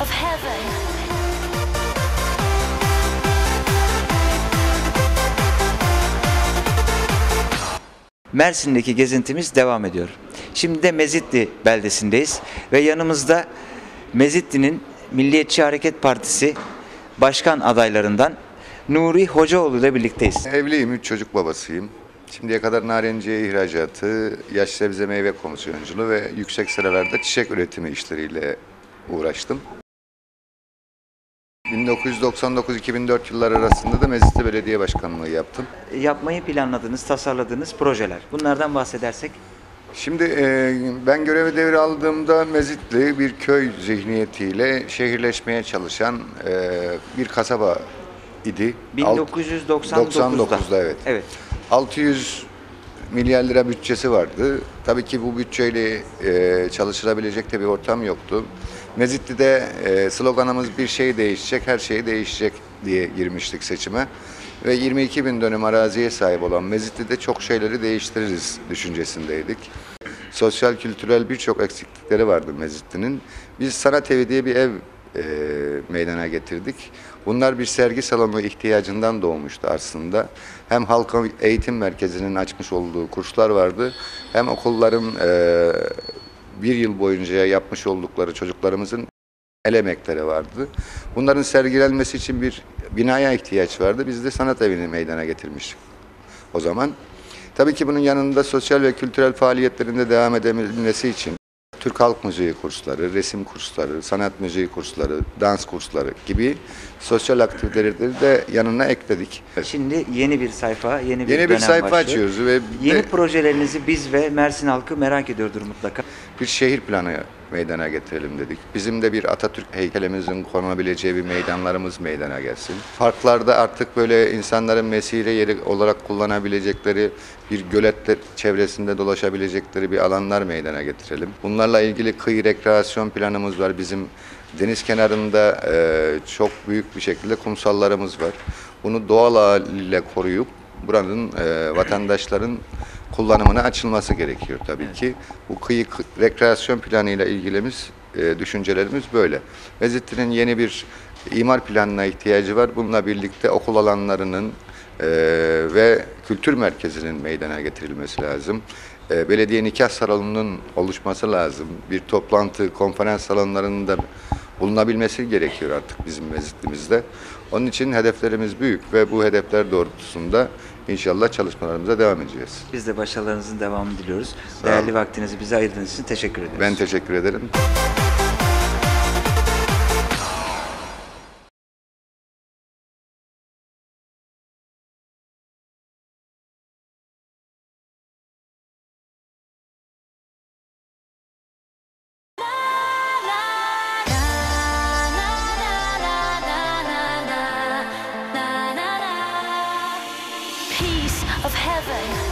of heaven. Mersin'deki gezintimiz devam ediyor. Şimdi de Mezitli beldesindeyiz ve yanımızda Mezitli'nin Milliyetçi Hareket Partisi başkan adaylarından Nuri Hocaoğlu ile birlikteyiz. Evliyim, üç çocuk babasıyım. Şimdiye kadar narenciye ihracatı, yaş sebze meyve komisyonculuğu ve yüksek sıralarda çiçek üretimi işleriyle uğraştım. 1999-2004 yılları arasında da Mezitli Belediye Başkanlığı yaptım. Yapmayı planladığınız, tasarladığınız projeler. Bunlardan bahsedersek Şimdi e, ben görevi devraldığımda Mezitli bir köy zihniyetiyle şehirleşmeye çalışan e, bir kasaba idi. Alt- 1999'da. 99'da evet. Evet. 600 milyar lira bütçesi vardı. Tabii ki bu bütçeyle e, çalışılabilecek de bir ortam yoktu. Mezitli'de e, sloganımız bir şey değişecek, her şey değişecek diye girmiştik seçime. Ve 22 bin dönüm araziye sahip olan Mezitli'de çok şeyleri değiştiririz düşüncesindeydik. Sosyal, kültürel birçok eksiklikleri vardı Mezitli'nin. Biz Sanat Evi diye bir ev e, meydana getirdik. Bunlar bir sergi salonu ihtiyacından doğmuştu aslında. Hem halka eğitim merkezinin açmış olduğu kurslar vardı, hem okulların e, bir yıl boyunca yapmış oldukları çocuklarımızın el emekleri vardı. Bunların sergilenmesi için bir binaya ihtiyaç vardı. Biz de sanat evini meydana getirmiştik o zaman. Tabii ki bunun yanında sosyal ve kültürel faaliyetlerinde devam edebilmesi için Türk Halk Müziği kursları, resim kursları, sanat müziği kursları, dans kursları gibi sosyal aktiviteleri de yanına ekledik. Şimdi yeni bir sayfa, yeni bir Yeni bir dönem sayfa başlıyor. açıyoruz ve Yeni de projelerinizi biz ve Mersin halkı merak ediyordur mutlaka. bir şehir planı meydana getirelim dedik. Bizim de bir Atatürk heykelimizin konabileceği bir meydanlarımız meydana gelsin. Parklarda artık böyle insanların mesire yeri olarak kullanabilecekleri bir göletler çevresinde dolaşabilecekleri bir alanlar meydana getirelim. Bunlarla ilgili kıyı rekreasyon planımız var. Bizim deniz kenarında e, çok büyük bir şekilde kumsallarımız var. Bunu doğal haliyle koruyup buranın e, vatandaşların kullanımına açılması gerekiyor tabii ki. Bu kıyı kı- rekreasyon planıyla ilgilimiz e, düşüncelerimiz böyle. Mezitli'nin yeni bir imar planına ihtiyacı var. Bununla birlikte okul alanlarının e, ve kültür merkezinin meydana getirilmesi lazım. E, belediye nikah salonunun oluşması lazım. Bir toplantı, konferans salonlarında bulunabilmesi gerekiyor artık bizim mezitlimizde. Onun için hedeflerimiz büyük ve bu hedefler doğrultusunda inşallah çalışmalarımıza devam edeceğiz. Biz de başarılarınızın devamını diliyoruz. Değerli vaktinizi bize ayırdığınız için teşekkür ediyoruz. Ben teşekkür ederim. Heaven.